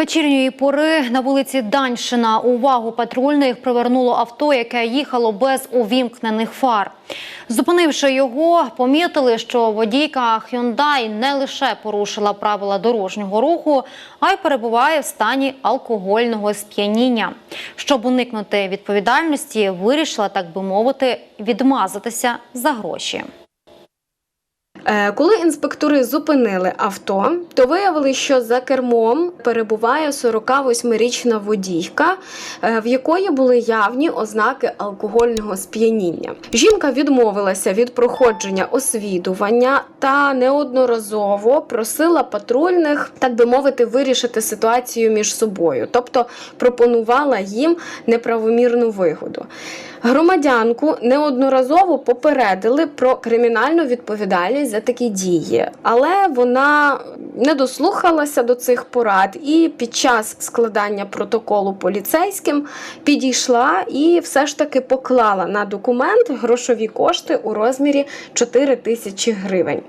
Вечірньої пори на вулиці Даньшина увагу патрульних привернуло авто, яке їхало без увімкнених фар. Зупинивши його, помітили, що водійка Hyundai не лише порушила правила дорожнього руху, а й перебуває в стані алкогольного сп'яніння. Щоб уникнути відповідальності, вирішила, так би мовити, відмазатися за гроші. Е, Коли інспектори зупинили авто, то виявили, що за кермом перебуває 48-річна водійка, е, в якої були явні ознаки алкогольного сп'яніння. Жінка відмовилася від проходження освідування та неодноразово просила патрульних, так би мовити, вирішити ситуацію між собою, тобто пропонувала їм неправомірну вигоду. Громадянку неодноразово попередили про кримінальну відповідальність за такі дії, але вона не дослухалася до цих порад і під час складання протоколу поліцейським підійшла і все ж таки поклала на документ грошові кошти у розмірі 4 тисячі гривень.